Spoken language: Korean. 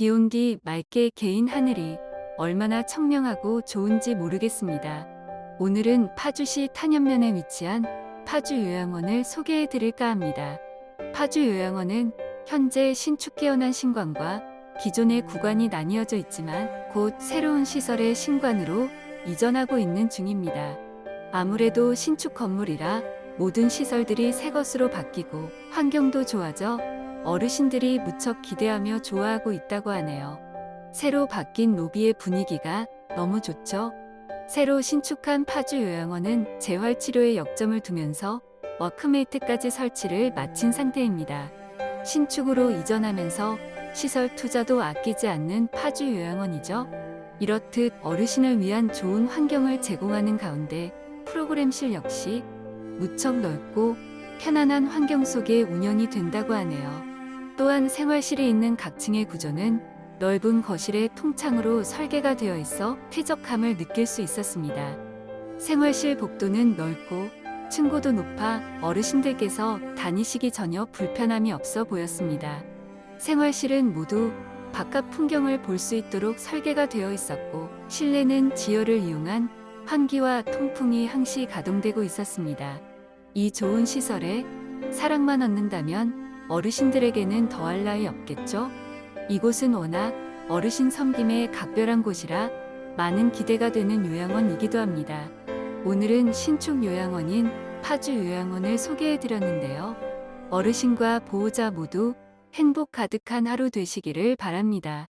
비온뒤 맑게 개인 하늘이 얼마나 청명하고 좋은지 모르겠습니다. 오늘은 파주시 탄현면에 위치한 파주 요양원을 소개해 드릴까 합니다. 파주 요양원은 현재 신축 개원한 신관과 기존의 구관이 나뉘어져 있지만 곧 새로운 시설의 신관으로 이전하고 있는 중입니다. 아무래도 신축 건물이라 모든 시설들이 새 것으로 바뀌고 환경도 좋아져 어르신들이 무척 기대하며 좋아하고 있다고 하네요. 새로 바뀐 로비의 분위기가 너무 좋죠? 새로 신축한 파주 요양원은 재활치료에 역점을 두면서 워크메이트까지 설치를 마친 상태입니다. 신축으로 이전하면서 시설 투자도 아끼지 않는 파주 요양원이죠. 이렇듯 어르신을 위한 좋은 환경을 제공하는 가운데 프로그램실 역시 무척 넓고 편안한 환경 속에 운영이 된다고 하네요. 또한 생활실이 있는 각층의 구조는 넓은 거실에 통창으로 설계가 되어 있어 쾌적함을 느낄 수 있었습니다. 생활실 복도는 넓고 층고도 높아 어르신들께서 다니시기 전혀 불편함이 없어 보였습니다. 생활실은 모두 바깥 풍경을 볼 수 있도록 설계가 되어 있었고 실내는 지열을 이용한 환기와 통풍이 항시 가동되고 있었습니다. 이 좋은 시설에 사랑만 얻는다면 어르신들에게는 더할 나위 없겠죠? 이곳은 워낙 어르신 섬김에 각별한 곳이라 많은 기대가 되는 요양원이기도 합니다. 오늘은 신축 요양원인 파주 요양원을 소개해 드렸는데요. 어르신과 보호자 모두 행복 가득한 하루 되시기를 바랍니다.